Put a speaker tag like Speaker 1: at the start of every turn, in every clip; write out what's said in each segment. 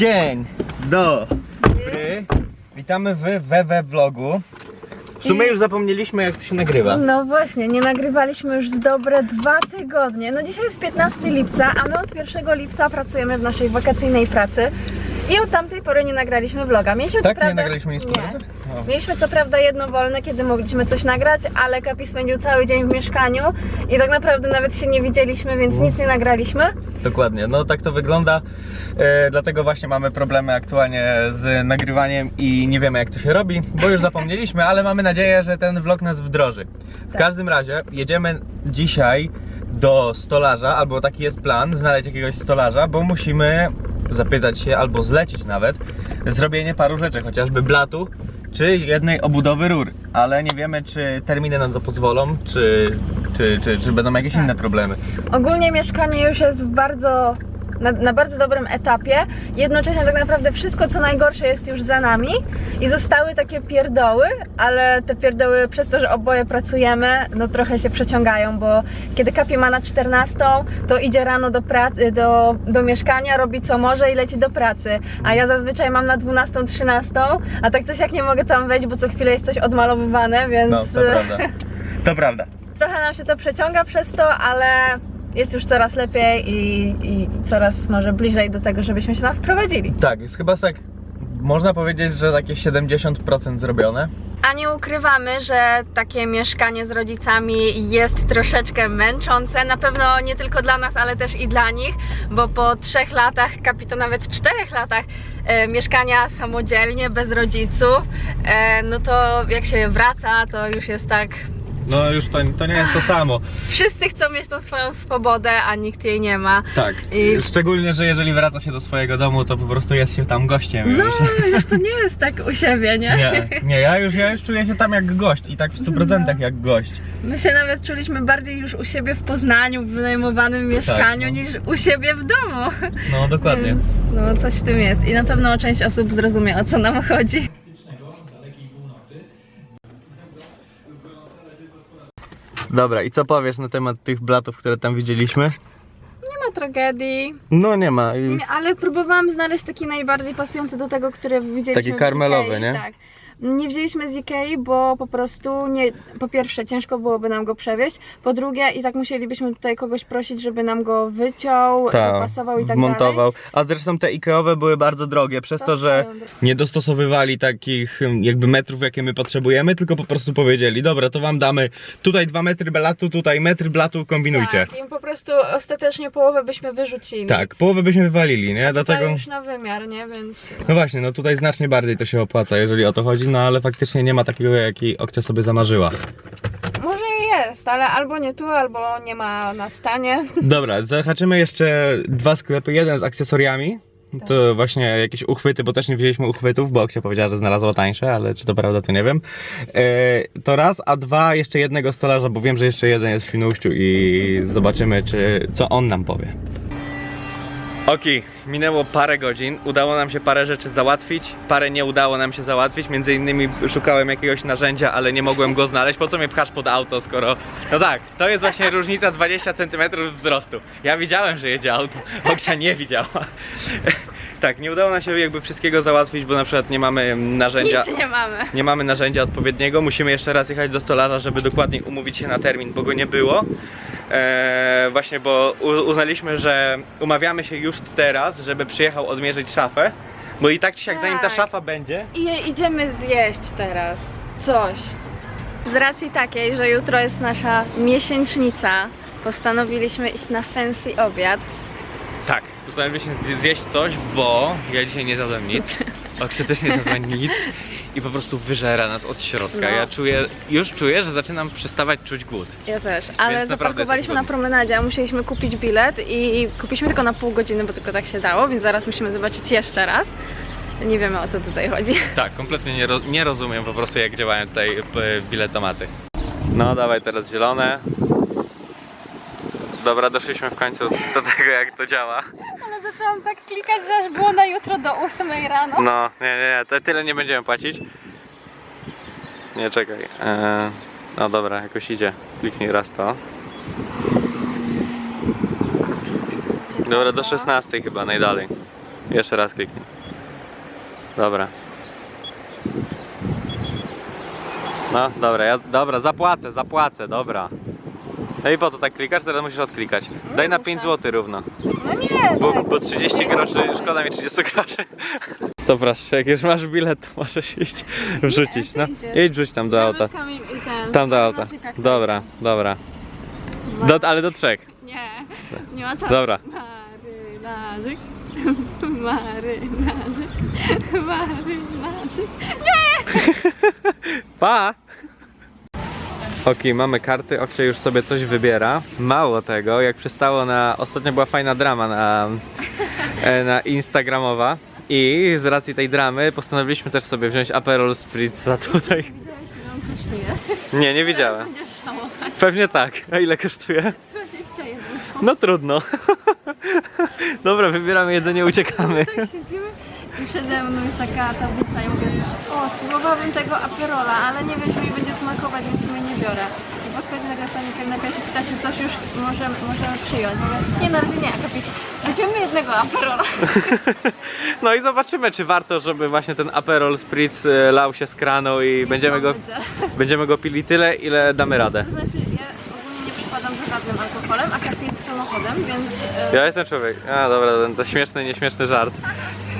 Speaker 1: Dzień dobry. Witamy w WW Vlogu. W sumie już zapomnieliśmy jak to się nagrywa.
Speaker 2: No właśnie, nie nagrywaliśmy już z dobre dwa tygodnie. No dzisiaj jest 15 lipca, a my od 1 lipca pracujemy w naszej wakacyjnej pracy. I od tamtej pory nie nagraliśmy vloga. Mieliśmy
Speaker 1: Tak?
Speaker 2: co prawda...
Speaker 1: Nie nagraliśmy nic
Speaker 2: Nie. Mieliśmy co prawda jedno wolne, kiedy mogliśmy coś nagrać, ale Kapi spędził cały dzień w mieszkaniu i tak naprawdę nawet się nie widzieliśmy, więc nic nie nagraliśmy.
Speaker 1: Dokładnie, no tak to wygląda. E, dlatego właśnie mamy problemy aktualnie z nagrywaniem i nie wiemy jak to się robi, bo już zapomnieliśmy, ale mamy nadzieję, że ten vlog nas wdroży. W
Speaker 2: Tak.
Speaker 1: każdym razie jedziemy dzisiaj do stolarza, albo taki jest plan, znaleźć jakiegoś stolarza, bo musimy zapytać się, albo zlecić nawet, zrobienie paru rzeczy, chociażby blatu, czy jednej obudowy rur, ale nie wiemy, czy terminy nam to pozwolą, czy, czy, czy, czy będą jakieś
Speaker 2: Tak.
Speaker 1: inne problemy.
Speaker 2: Ogólnie mieszkanie już jest w bardzo, na, na bardzo dobrym etapie. Jednocześnie tak naprawdę wszystko co najgorsze jest już za nami i zostały takie pierdoły, ale te pierdoły przez to, że oboje pracujemy, no trochę się przeciągają, bo kiedy Kapi ma na 14, to idzie rano do, pracy, do, do mieszkania, robi co może i leci do pracy, a ja zazwyczaj mam na 12, 13, a tak też jak nie mogę tam wejść, bo co chwilę jest coś odmalowywane, więc...
Speaker 1: No, to prawda. To prawda.
Speaker 2: Trochę nam się to przeciąga przez to, ale jest już coraz lepiej i, i coraz może bliżej do tego, żebyśmy się tam wprowadzili.
Speaker 1: Tak, jest chyba tak, można powiedzieć, że takie 70% zrobione.
Speaker 2: A nie ukrywamy, że takie mieszkanie z rodzicami jest troszeczkę męczące. Na pewno nie tylko dla nas, ale też i dla nich, bo po trzech latach, kapito nawet czterech latach e, mieszkania samodzielnie, bez rodziców, e, no to jak się wraca, to już jest tak.
Speaker 1: No już to, to nie jest to samo.
Speaker 2: Wszyscy chcą mieć tą swoją swobodę, a nikt jej nie ma.
Speaker 1: Tak.
Speaker 2: I-
Speaker 1: Szczególnie, że jeżeli wraca się do swojego domu, to po prostu jest się tam gościem
Speaker 2: No,
Speaker 1: już.
Speaker 2: już to nie jest tak u siebie, nie?
Speaker 1: Nie, nie, ja już, ja już czuję się tam jak gość i tak w 100% jak gość.
Speaker 2: My się nawet czuliśmy bardziej już u siebie w Poznaniu, w wynajmowanym mieszkaniu,
Speaker 1: no.
Speaker 2: niż u siebie w domu.
Speaker 1: No dokładnie.
Speaker 2: Więc, no, coś w tym jest. I na pewno część osób zrozumie, o co nam chodzi.
Speaker 1: Dobra, i co powiesz na temat tych blatów, które tam widzieliśmy?
Speaker 2: Nie ma tragedii,
Speaker 1: No nie ma.
Speaker 2: nie, ale próbowałam znaleźć taki najbardziej pasujący do tego, które widzieliśmy
Speaker 1: Taki
Speaker 2: w
Speaker 1: karmelowy, nie?
Speaker 2: Tak. Nie wzięliśmy z Ikei, bo po prostu nie, po pierwsze ciężko byłoby nam go przewieźć, po drugie i tak musielibyśmy tutaj kogoś prosić, żeby nam go wyciął,
Speaker 1: Tak,
Speaker 2: dopasował i tak
Speaker 1: wmontował. A zresztą te Ikeowe były bardzo drogie, przez to, że
Speaker 2: swoją drogą.
Speaker 1: nie dostosowywali takich ym, jakby metrów, jakie my potrzebujemy, tylko po prostu powiedzieli, dobra, to wam damy tutaj dwa metry blatu, tutaj metr blatu, kombinujcie.
Speaker 2: Tak, im po prostu ostatecznie połowę byśmy wyrzucili.
Speaker 1: Tak, połowę byśmy wywalili, nie?
Speaker 2: Dlatego...
Speaker 1: Dlatego,
Speaker 2: już na wymiar, nie? Więc...
Speaker 1: no właśnie, no tutaj znacznie bardziej to się opłaca, jeżeli o to chodzi, no ale faktycznie nie ma takiego, jaki Okcia sobie zamarzyła.
Speaker 2: Może i jest, ale albo nie tu, albo nie ma na stanie.
Speaker 1: Dobra, zahaczymy jeszcze dwa sklepy, jeden z akcesoriami, to właśnie jakieś uchwyty, bo też nie wzięliśmy uchwytów, bo Oksia powiedziała, że znalazła tańsze, ale czy to prawda, to nie wiem. E, to raz, a dwa, jeszcze jednego stolarza, bo wiem, że jeszcze jeden jest w Świnoujściu i zobaczymy, czy co on nam powie. Oki, minęło parę godzin, udało nam się parę rzeczy załatwić, parę nie udało nam się załatwić, między innymi szukałem jakiegoś narzędzia, ale nie mogłem go znaleźć, po co mnie pchasz pod auto, skoro... No tak, to jest właśnie różnica 20 cm wzrostu. Ja widziałem, że jedzie auto, Oksia nie widziała. Tak, nie udało nam się jakby wszystkiego załatwić, bo na przykład nie mamy narzędzia...
Speaker 2: Nic nie mamy.
Speaker 1: Nie mamy narzędzia odpowiedniego, musimy jeszcze raz jechać do stolarza, żeby dokładniej umówić się na termin, bo go nie było. Eee, właśnie, bo uznaliśmy, że umawiamy się już teraz, żeby przyjechał odmierzyć szafę, bo i tak czy siak, zanim ta
Speaker 2: Tak.
Speaker 1: szafa będzie,
Speaker 2: I idziemy zjeść teraz coś. Z racji takiej, że jutro jest nasza miesięcznica, postanowiliśmy iść na fancy obiad.
Speaker 1: tak, postanowiliśmy zje- zjeść coś, bo ja dzisiaj nie zjadłem nic, Oksia też nie zjadła nic i po prostu wyżera nas od środka.
Speaker 2: No.
Speaker 1: Ja czuję, już czuję, że zaczynam przestawać czuć głód.
Speaker 2: Ja też, ale zaparkowaliśmy na promenadzie, a musieliśmy kupić bilet i kupiliśmy tylko na pół godziny, bo tylko tak się dało, więc zaraz musimy zobaczyć jeszcze raz. Nie wiemy o co tutaj chodzi.
Speaker 1: Tak, kompletnie nie, roz, nie rozumiem po prostu jak działają tutaj e, biletomaty. No dawaj teraz zielone. Dobra, doszliśmy w końcu do tego jak to działa.
Speaker 2: Zaczęłam tak klikać, że aż było na jutro do 8 rano.
Speaker 1: No, nie, nie, nie, to tyle nie będziemy płacić. Nie, czekaj. Eee, no dobra, jakoś idzie. Kliknij raz to. Dobra, do 16 chyba najdalej. Jeszcze raz kliknij. Dobra. No, dobra, ja, dobra, zapłacę, zapłacę, dobra. No i po co tak klikasz? Teraz musisz odklikać. Daj na 5 zł równo.
Speaker 2: Nie,
Speaker 1: Bo,
Speaker 2: tak.
Speaker 1: bo 30 groszy, szkoda mi 30 groszy. To proszę, jak już masz bilet, to możesz iść wrzucić. No, idź wrzuć tam do auta. Tam do auta. Dobra, dobra. Do, ale do trzech.
Speaker 2: Nie, nie ma czasu.
Speaker 1: Dobra.
Speaker 2: Marynarzyk, marynarzyk, marynarzyk.
Speaker 1: Pa! Okej, mamy karty, Oksia już sobie coś wybiera. Mało tego, jak przystało na... Ostatnio była fajna drama na, e, na Instagramowa. I z racji tej dramy postanowiliśmy też sobie wziąć Aperol Spritz za tutaj.
Speaker 2: Widziałeś, ile on kosztuje?
Speaker 1: Nie, nie widziałem.
Speaker 2: Będziesz żałować.
Speaker 1: Pewnie tak. A ile kosztuje?
Speaker 2: 21 zł.
Speaker 1: No trudno. Dobra, wybieramy jedzenie, uciekamy.
Speaker 2: Tak siedzimy i przede mną jest taka tablica i mówię, o spróbowałabym tego aperola, ale nie wiem czy mi będzie smakować, więc w sumie nie biorę. I podchodzi nagle pani kelnerka i się pyta, czy coś już możemy, możemy przyjąć. Mówię, nie no, nie, Akapi, weźmiemy jednego aperola.
Speaker 1: No i zobaczymy, czy warto, żeby właśnie ten Aperol Spritz e, lał się z kranu i będziemy go, będziemy go pili tyle, ile damy radę.
Speaker 2: To znaczy, ja ogólnie nie przypadam za żadnym alkoholem, a Kapi jest samochodem, więc... e,
Speaker 1: Ja jestem człowiek. A dobra, ten to śmieszny, nieśmieszny żart.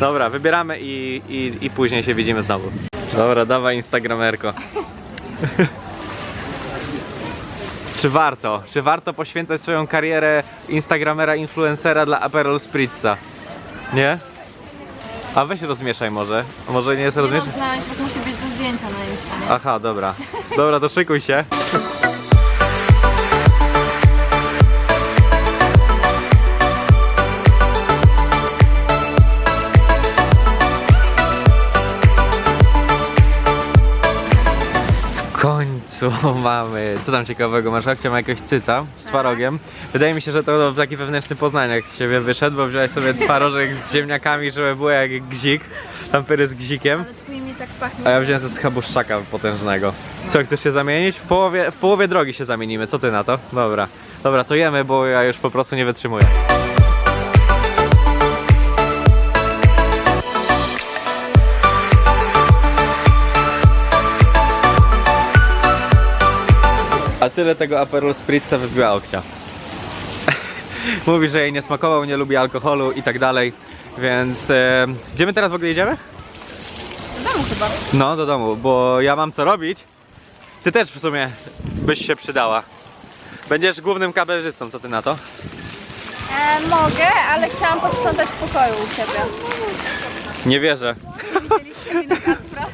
Speaker 1: Dobra, wybieramy i, i, i później się widzimy znowu. Dobra, dawaj Instagramerko. Czy warto? Czy warto poświęcać swoją karierę Instagramera, influencera dla Aperol Spritza? Nie? A weź rozmieszaj może. Może nie jest
Speaker 2: Nie można, najpierw musi być do zdjęcia na Instanie.
Speaker 1: Aha, dobra. Dobra, to szykuj się. Końcu mamy. Co tam ciekawego? Masz ma jakiegoś cyca z twarogiem. Wydaje mi się, że to taki wewnętrzny poznaniak z siebie wyszedł, bo wziąłeś sobie twarożek z ziemniakami, żeby było jak gzik. Tam pyry z gzikiem.
Speaker 2: Ale twój mi tak pachnie.
Speaker 1: A ja wziąłem ze schabuszczaka potężnego. Co, chcesz się zamienić? W połowie, w połowie drogi się zamienimy, co ty na to? Dobra. Dobra, to jemy, bo ja już po prostu nie wytrzymuję. A tyle tego Aperol Spritza wybiła Okcia. Mówi, że jej nie smakował, nie lubi alkoholu i tak dalej. Więc e, gdzie my teraz w ogóle jedziemy?
Speaker 2: Do domu chyba.
Speaker 1: No, do domu, bo ja mam co robić. Ty też w sumie byś się przydała. Będziesz głównym kamerzystą, co ty na to?
Speaker 2: E, mogę, ale chciałam posprzątać w pokoju u ciebie.
Speaker 1: Nie wierzę.
Speaker 2: Widzieliście mi na Kacpra?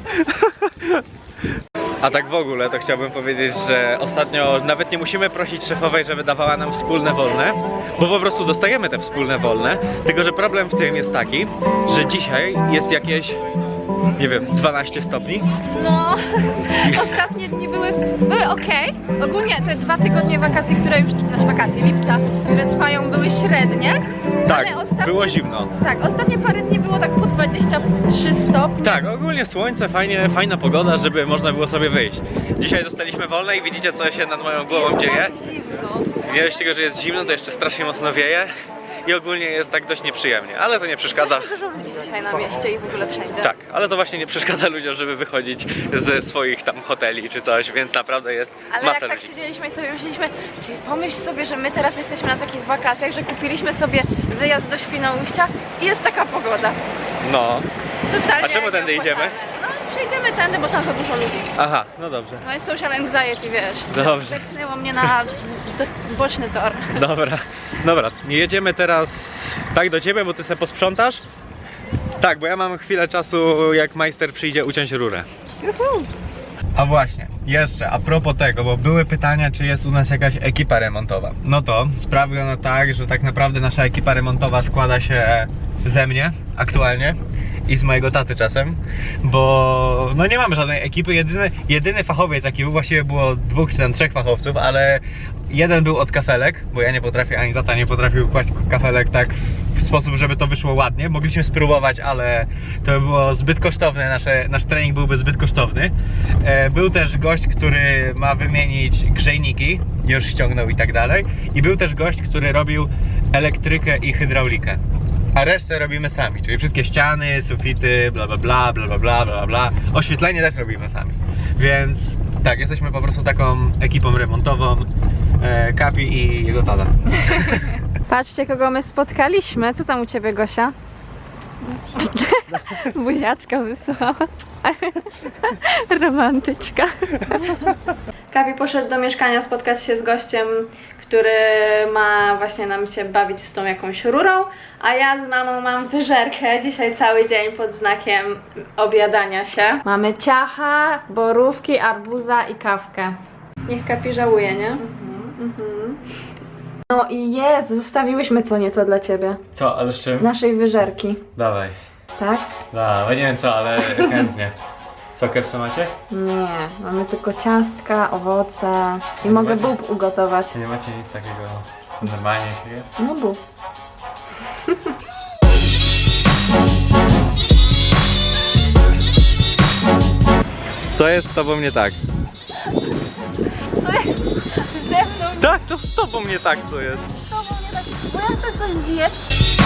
Speaker 1: A tak w ogóle to chciałbym powiedzieć, że ostatnio nawet nie musimy prosić szefowej, żeby dawała nam wspólne wolne, bo po prostu dostajemy te wspólne wolne. Tylko, że problem w tym jest taki, że dzisiaj jest jakieś, nie wiem, 12 stopni.
Speaker 2: No, ostatnie dni były, były ok. Ogólnie te dwa tygodnie wakacji, które już, znaczy wakacje, lipca, które trwają, były średnie.
Speaker 1: Tak,
Speaker 2: ale ostatnie,
Speaker 1: było zimno.
Speaker 2: Tak, ostatnie parę dni było tak po 23 stopnie.
Speaker 1: Tak, ogólnie słońce, fajnie, fajna pogoda, żeby można było sobie wyjść. Dzisiaj dostaliśmy wolne i widzicie co się nad moją głową
Speaker 2: Jest
Speaker 1: dzieje.
Speaker 2: tak zimno.
Speaker 1: Dość tego, że jest zimno, to jeszcze strasznie mocno wieje i ogólnie jest tak dość nieprzyjemnie, ale to nie przeszkadza.
Speaker 2: Strasznie dużo ludzi dzisiaj na mieście i w ogóle wszędzie.
Speaker 1: Tak, ale to właśnie nie przeszkadza ludziom, żeby wychodzić ze swoich tam hoteli czy coś, więc naprawdę jest
Speaker 2: Ale
Speaker 1: masa
Speaker 2: jak tak
Speaker 1: ludzi.
Speaker 2: siedzieliśmy i sobie myśleliśmy, ty pomyśl sobie, że my teraz jesteśmy na takich wakacjach, że kupiliśmy sobie wyjazd do Świnoujścia i jest taka pogoda.
Speaker 1: No,
Speaker 2: Totalnie
Speaker 1: A czemu tędy
Speaker 2: nieopłacalne.
Speaker 1: idziemy?
Speaker 2: No przejdziemy tędy, bo tam za dużo ludzi.
Speaker 1: aha, no dobrze.
Speaker 2: Moje social anxiety, wiesz,
Speaker 1: Dobrze.
Speaker 2: zepchnęło mnie na do- boczny tor.
Speaker 1: Dobra, dobra, jedziemy teraz tak do ciebie, bo ty se posprzątasz? Tak, bo ja mam chwilę czasu, jak majster przyjdzie uciąć rurę. A właśnie, jeszcze a propos tego, bo były pytania, czy jest u nas jakaś ekipa remontowa. No to sprawa wygląda tak, że tak naprawdę nasza ekipa remontowa składa się ze mnie aktualnie i z mojego taty czasem, bo no nie mamy żadnej ekipy, jedyny, jedyny fachowiec jaki był, właściwie było dwóch czy tam trzech fachowców, ale jeden był od kafelek, bo ja nie potrafię, ani tata nie potrafił kłaść kafelek tak w, sposób, żeby to wyszło ładnie. Mogliśmy spróbować, ale to by było zbyt kosztowne, nasze, nasz trening byłby zbyt kosztowny. E, był też gość, który ma wymienić grzejniki, już ściągnął i tak dalej. I był też gość, który robił elektrykę i hydraulikę. a resztę robimy sami, czyli wszystkie ściany, sufity, bla bla bla, bla bla bla bla bla. Oświetlenie też robimy sami. Więc tak, jesteśmy po prostu taką ekipą remontową. E, Kapi i jego tata.
Speaker 2: Patrzcie, kogo my spotkaliśmy. Co tam u ciebie, Gosia? Buziaczka wysłała. Romantyczka. Kapi poszedł do mieszkania spotkać się z gościem, który ma właśnie nam się bawić z tą jakąś rurą, a ja z mamą mam wyżerkę dzisiaj cały dzień pod znakiem obiadania się. Mamy ciacha, borówki, arbuza i kawkę. Niech Kapi żałuje, nie? Mhm. No i jest, zostawiłyśmy co nieco dla ciebie.
Speaker 1: Co, ale z czym?
Speaker 2: Naszej wyżerki,
Speaker 1: Dawaj.
Speaker 2: Tak?
Speaker 1: Dawaj, nie wiem co, ale chętnie. Co, kepsa macie?
Speaker 2: Nie, mamy tylko ciastka, owoce i
Speaker 1: Nie
Speaker 2: mogę
Speaker 1: macie?
Speaker 2: bób ugotować.
Speaker 1: Czy nie macie nic takiego, co normalnie się je?
Speaker 2: No bób.
Speaker 1: Co jest z tobą nie tak?
Speaker 2: Co jest ze mną?
Speaker 1: Tak, to z tobą nie tak co jest.
Speaker 2: Bo ja chcę coś zjeść.